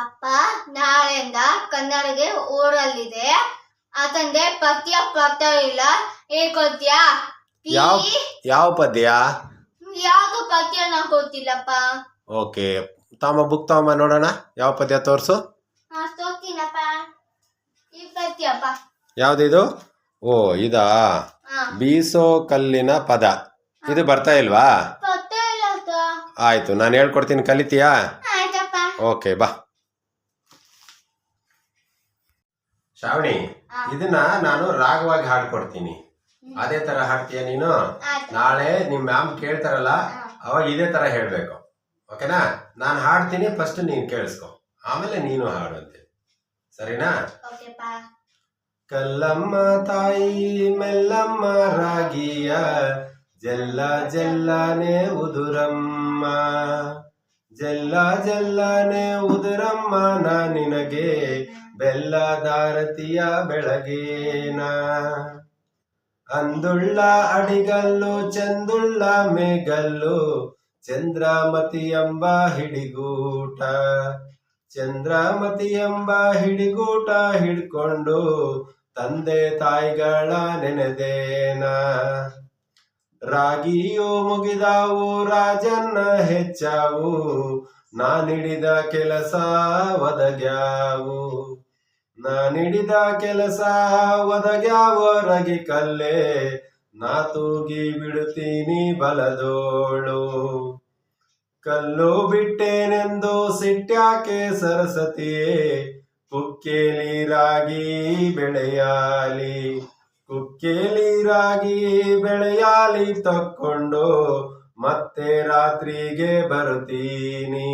ಅಪ್ಪ ನಾಳೆಯಿಂದ ಕನ್ನಡಗೆ ಊರಲ್ಲಿದೆ. ತಂದೆ ಪದ್ಯ ಪದ್ಯ ಇಲ್ಲ. ಹೇಳ್ಕೊಡ್ತೀಯಾ ಯಾವ ಯಾವ ಪದ್ಯ? ಯಾವ್ದು ಪದ್ಯ ನಾ ಗೊತ್ತಿಲ್ಲಪ್ಪ. ಓಕೆ ತಾಮ ಬುಕ್ ತಾಮ ನೋಡೋಣ. ಯಾವ ಪದ್ಯ ತೋರಿಸು? ಹಾ ತೋರ್ತೀನಪ್ಪ. ಈ ಪದ್ಯಪ್ಪ ಯಾವ್ದಿದು? ಓ ಇದಾ? ಹಾ. ಬೀಸೋ ಕಲ್ಲಿನ ಪದ. ಇದು ಬರ್ತಾ ಇಲ್ವಾ? ಪದ್ಯ ಇಲ್ಲ ಅಕ್ಕ. ಆಯ್ತು ನಾನು ಹೇಳ್ಕೊಡ್ತೀನಿ ಕಲಿತೀಯಾ? ಆಯ್ತಪ್ಪ. ಓಕೆ ಬಾ. ಶ್ರಾವಣಿ ಇದನ್ನ ನಾನು ರಾಗವಾಗಿ ಹಾಡ್ಕೊಡ್ತೀನಿ. ಅದೇ ತರ ಹಾಡ್ತೀಯ ನೀನು? ನಾಳೆ ನಿಮ್ ಮ್ಯಾಮ್ ಕೇಳ್ತಾರಲ್ಲ ಅವಾಗ ಇದೇ ತರ ಹೇಳ್ಬೇಕು. ಓಕೆನಾ? ನಾನು ಹಾಡ್ತೀನಿ ಫಸ್ಟ್ ನೀನ್ ಕೇಳಿಸ್ಕೊ. ಆಮೇಲೆ ನೀನು ಹಾಡುವಂತೆ. ಸರಿನಾ? ಕಲ್ಲಮ್ಮ ತಾಯಿ ಮೆಲ್ಲಮ್ಮ ರಾಗಿಯ ಜಲ್ಲ ಜಲ್ಲನೆ ಉದುರಮ್ಮ. ಜಲ್ಲ ಜಲ್ಲನೆ ಉದುರಮ್ಮ ನಾ ನಿನಗೆ ಬೆಲ್ಲದಾರತಿಯ ಬೆಳಗೇನ. ಅಂದುಳ್ಳ ಅಡಿಗಲ್ಲು, ಚಂದುಳ್ಳ ಮೇಗಲ್ಲು, ಚಂದ್ರಾಮತಿ ಎಂಬ ಹಿಡಿಗೂಟ. ಚಂದ್ರಾಮತಿ ಎಂಬ ಹಿಡಿಗೂಟ ಹಿಡ್ಕೊಂಡು ತಂದೆ ತಾಯಿಗಳ ನೆನೆದೇನ. ರಾಗಿಯು ಮುಗಿದಾವು, ರಾಜನ್ನ ಹೆಚ್ಚಾವು, ನಾನಿಡಿದ ಕೆಲಸ ಒದಗ್ಯಾವು. ನಾನಿಡಿದ ಕೆಲಸ ಒದಗ್ಯಾವರಗಿ ಕಲ್ಲೇ, ನಾ ತೂಗಿ ಬಿಡುತ್ತೀನಿ ಬಲದೋಳು. ಕಲ್ಲು ಬಿಟ್ಟೇನೆಂದು ಸಿಟ್ಯಾಕೆ ಸರಸ್ವತಿಯೇ ಕುಕ್ಕೇಲಿ ರಾಗಿ ಬೆಳೆಯಾಲಿ. ಕುಕ್ಕೇಲಿ ರಾಗಿ ಬೆಳೆಯಾಲಿ ತಕ್ಕೊಂಡು ಮತ್ತೆ ರಾತ್ರಿಗೆ ಬರುತ್ತೀನಿ.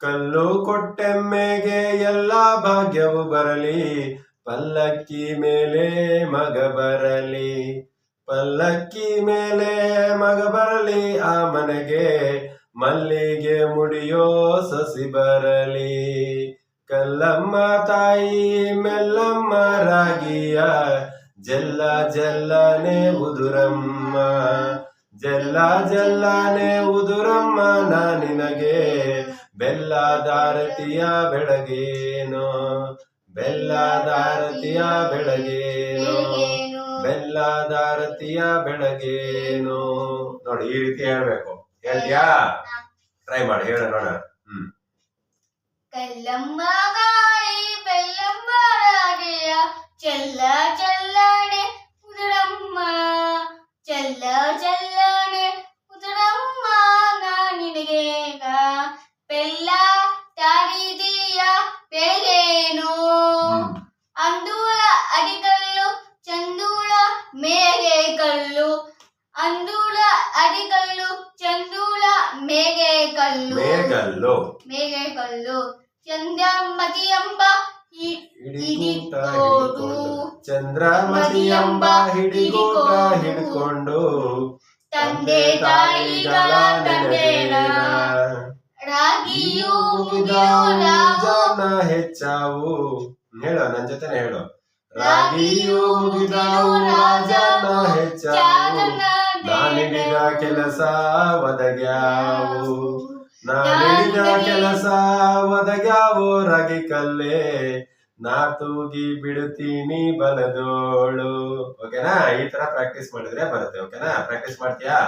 ಕಲ್ಲು ಕೊಟ್ಟೆಮ್ಮೆಗೆ ಎಲ್ಲ ಭಾಗ್ಯವು ಬರಲಿ. ಪಲ್ಲಕ್ಕಿ ಮೇಲೆ ಮಗ ಬರಲಿ. ಪಲ್ಲಕ್ಕಿ ಮೇಲೆ ಮಗ ಬರಲಿ, ಆ ಮನೆಗೆ ಮಲ್ಲಿಗೆ ಮುಡಿಯೋ ಸಸಿ ಬರಲಿ. ಕಲ್ಲಮ್ಮ ತಾಯಿ, ಮೆಲ್ಲಮ್ಮ ರಾಗಿಯ ಜಲ್ಲ ಜಲ್ಲನೆ ಉದುರಮ್ಮ. ಜಲ್ಲ ಜಲ್ಲನೆ ಉದುರಮ್ಮ, ನಾ ನಿನಗೆ ಬೆಲ್ಲದಾರತಿಯ ಬೆಳಗೇನೋ ಬೆಳಗೇನೋ ಬೆಳಗೇನು. ಬೆಲ್ಲದಾರತಿಯ ಬೆಳಗೇನೋ. ನೋಡಿ ಈ ರೀತಿ ಹೇಳ್ಬೇಕು. ಹೇಳ್ತೀಯಾ? ಟ್ರೈ ಮಾಡಿ, ಹೇಳ ನೋಡ. ಹ್ಮ್. ಕಲ್ಲಮ್ಮ ಗಾಳಿ ಬೆಲ್ಲಮ್ಮ ರಾಗೆಯ ಚೆಲ್ಲ ಚೆಲ್ಲನೆ ಉದುರಮ್ಮ ಚೆಲ್ಲ ಚೆಲ್ಲನೆ ಉದುರಮ್ಮ ನಾ ನಿನಗೇಗ ಬೆಲ್ಲ ತಾರಿದೀಯ ಬೆಳಗೇನು ಹ್ಮ್. ಅಂದೂಳ ಅಡಿಕಲ್ಲು ಚಂದೂಳ ಮೇಗೆ ಕಲ್ಲು ಅಂದೂಳ ಅಡಿಕಲ್ಲು ಚಂದೂಳ ಮೇಗೆ ಕಲ್ಲು ಮೇಗಲ್ಲು ಮೇಗೆ ಕಲ್ಲು ಚಂದ್ರಮತಿ ಎಂಬ ಹಿ- ಹಿಡಿಕೂಟ ಹಿಡಿಕೋಡು. ಹಿಡ್ಕೊಂಡು ಚಂದ್ರಮತಿ ಎಂಬ ಹಿಡಿಕೂಟ ಹಿಡ್ಕೊಂಡು ತಂದೆ ತಾಯಿಗಳ ತಂದೆನ ರಾಗಿಯೂ ಜನ ಹೆಚ್ಚಾವು. ಹೇಳು ನನ್ ಜೊತೆನೆ ಹೇಳು. ರಾಗಿಯೂ ರಾಜನ ಹೆಚ್ಚಾವು. ನಾನಿಡಿದ ಕೆಲಸ ಒದಗ್ಯಾವು. ನಾನಿಡಿದ ಕೆಲಸ ಒದಗ್ಯಾವು. ರಾಗಿ ಕಲ್ಲೇ ನಾ ತೂಗಿ ಬಿಡುತ್ತೀನಿ ಬಲದೋಳು. ಓಕೆನಾ? ಈ ತರ ಪ್ರಾಕ್ಟೀಸ್ ಮಾಡಿದ್ರೆ ಬರುತ್ತೆ. ಓಕೆನಾ? ಪ್ರಾಕ್ಟೀಸ್ ಮಾಡ್ತೀಯಾ?